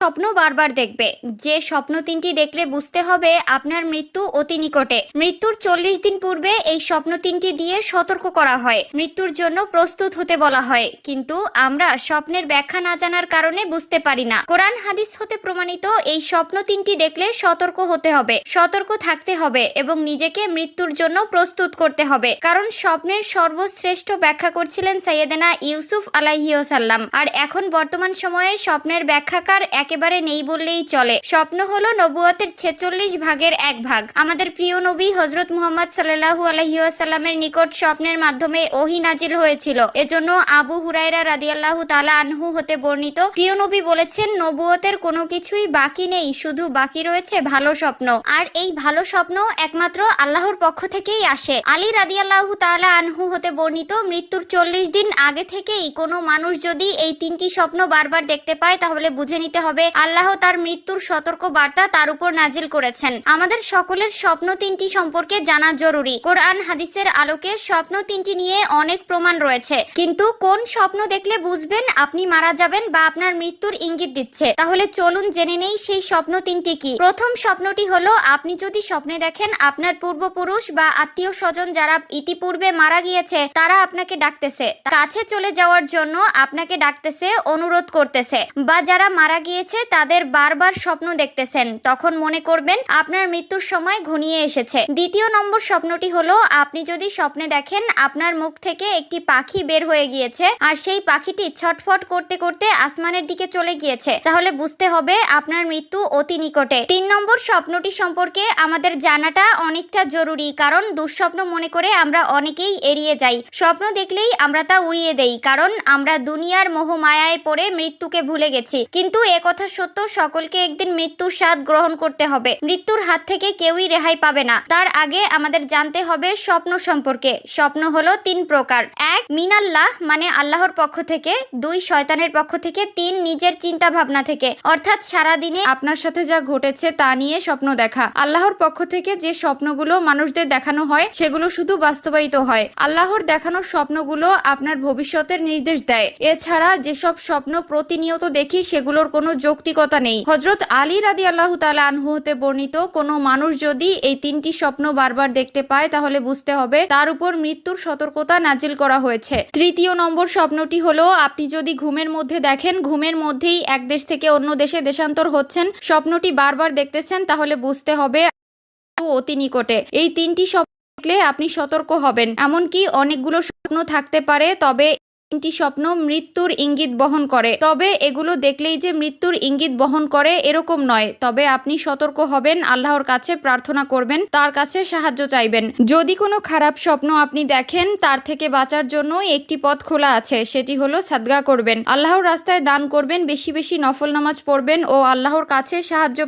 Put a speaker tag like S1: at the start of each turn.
S1: স্বপ্ন বারবার দেখবে। যে স্বপ্ন তিনটি দেখলে বুঝতে হবে আপনার মৃত্যু অতি নিকটে। মৃত্যুর চল্লিশ দিন পূর্বে এই স্বপ্ন তিনটি দিয়ে সতর্ক করা হয়। মৃত্যুর জন্য প্রস্তুত হতে বলা হয়। কিন্তু আমরা স্বপ্নের ব্যাখ্যা না জানার কারণে বুঝতে পারি না। কোরআন হাদিস হতে প্রমাণিত এই স্বপ্ন তিনটি দেখলে সতর্ক হতে হবে, সতর্ক থাকতে হবে এবং নিজেকে মৃত্যুর জন্য প্রস্তুত করতে হবে। কারণ স্বপ্নের সর্বশ্রেষ্ঠ ব্যাখ্যা করছিলেন সৈয়দেনা ইউসুফ আলাইহিওসাল্লাম। আর এখন বর্তমান সময়ে স্বপ্নের ব্যাখ্যাকার একেবারে নেই বললেই চলে। স্বপ্ন হলো নবুয়তের ছেচল্লিশ ভাগের এক ভাগ। আমাদের প্রিয় নবী হজরত মুহাম্মদ সাল্লাহু আলহিউসাল্লামের নিকট স্বপ্নের মাধ্যমে ওহি নাজিল হয়েছিল। এজন্য আবু হুরাইরা রাদিয়াল্লাহু তালা আনহু হতে বর্ণিত, প্রিয় নবী বলেছেন, নবুয়তের কোনো কিছুই বাকি নেই, শুধু বাকি রয়েছে ভালো স্বপ্ন। আর এই ভালো স্বপ্ন একমাত্র আল্লাহর পক্ষ থেকেই আসে। আলী রাদিয়াল্লাহু তালা আনহু হতে বর্ণিত, মৃত্যুর চল্লিশ দিন আগে থেকেই কোনো মানুষ যদি এই তিনটি স্বপ্ন বারবার দেখতে পায়, তাহলে বুঝে নিতে হবে আল্লাহ তার মৃত্যুর সতর্ক বার্তা তার উপর নাজিল করেছেন। আমাদের সকলের স্বপ্ন তিনটি সম্পর্কে জানা জরুরি। কোরআন হাদিসের আলোকে স্বপ্ন তিনটি নিয়ে অনেক প্রমাণ রয়েছে। কিন্তু কোন স্বপ্ন দেখলে বুঝবেন আপনি মারা যাবেন বা আপনার মৃত্যুর ইঙ্গিত দিচ্ছে। তাহলে চলুন জেনে নেই সেই স্বপ্ন তিনটি কি। প্রথম স্বপ্নটি হলো, আপনি যদি স্বপ্নে দেখেন আপনার পূর্বপুরুষ বা আত্মীয় স্বজন যারা ইতিপূর্বে মারা গিয়েছে, তারা আপনাকে ডাকতেছে। কাছে চলে যাওয়ার জন্য আপনাকে ডাকতেছে, অনুরোধ করতেছে। বা যারা মারা গিয়েছে তাদের বারবার স্বপ্ন দেখতেছেন। তখন মনে করবেন, আপনার মৃত্যুর সময় ঘনিয়ে এসেছে। দ্বিতীয় নম্বর স্বপ্নটি হলো, আপনি যদি স্বপ্নে দেখেন, আপনার মুখ থেকে একটি পাখি বের হয়ে গিয়েছে, আর সেই পাখিটি ছটফট করতে করতে আসমানের দিকে চলে গিয়েছে। তাহলে বুঝতে হবে, আপনার মৃত্যু অতি নিকটে। তিন নম্বর স্বপ্নটি সম্পর্কে আমাদের জানাটা অনেকটা জরুরি, কারণ দুঃস্বপ্ন মনে করে আমরা অনেকেই এড়িয়ে যাই। স্বপ্ন দেখলেই আমরা তা উড়িয়ে দেই, কারণ আমরা দুনিয়ার মোহমায়ায় পড়ে মৃত্যুকে ভুলে গেছি। কিন্তু এ কথা সত্য সকলকে একদিন মৃত্যুর স্বাদ গ্রহণ করতে হবে। মৃত্যুর হাত থেকে কেউই রেহাই পাবে না। তার আগে আমাদের জানতে হবে স্বপ্ন সম্পর্কে। স্বপ্ন হলো তিন প্রকার। এক মিনাল্লাহ মানে আল্লাহর পক্ষ থেকে, দুই শয়তানের পক্ষ থেকে, তিন নিজের চিন্তা ভাবনা থেকে। অর্থাৎ সারাদিনে
S2: আপনার সাথে যা ঘটেছে তা নিয়ে স্বপ্ন দেখা। আল্লাহর পক্ষ থেকে যে স্বপ্নগুলো মানুষদের দেখানো হয়, সেগুলো শুধু বাস্তবায়িত হয়। আল্লাহর দেখানোর স্বপ্নগুলো আপনার ভবিষ্যতের নির্দেশ দেয়। এছাড়া যেসব স্বপ্ন প্রতিনিয়ত দেখি, সেগুলোর কোনো যৌক্তিকতা নেই। হজরত আলী রাদি আল্লাহ তালা আনহু হতে বর্ণিত, কোনো মানুষ যদি এই তিনটি স্বপ্ন বারবার দেখতে পায়, তাহলে বুঝতে হবে তার উপর মৃত্যুর সতর্কতা নাজিল করা হয়েছে। তৃতীয় নম্বর স্বপ্নটি হলো, আপনি যদি ঘুমের মধ্যে দেখেন, ঘুমের মধ্যেই এক দেশ থেকে অন্য দেশে দেশান্তর হচ্ছেন। স্বপ্নটি বারবার দেখতেছেন, তাহলে বুঝতে হবে অতি নিকটে। এই তিনটি স্বপ্ন দেখলে আপনি সতর্ক হবেন। এমনকি অনেকগুলো স্বপ্ন থাকতে পারে, তবে তিনটি স্বপ্ন মৃত্যুর ইঙ্গিত বহন করে। তবে এগুলো দেখলেই যে মৃত্যুর ইঙ্গিত বহন করে এরকম নয়। তবে আপনি সতর্ক হবেন, আল্লাহর কাছে প্রার্থনা করবেন, তার কাছে সাহায্য চাইবেন। যদি কোনো খারাপ স্বপ্ন আপনি দেখেন, তার থেকে বাঁচার জন্য একটি পথ খোলা আছে, সেটি হলো সাদগা করবেন। আল্লাহর রাস্তায় দান করবেন, বেশি বেশি নফল নামাজ পড়বেন ও আল্লাহর কাছে সাহায্য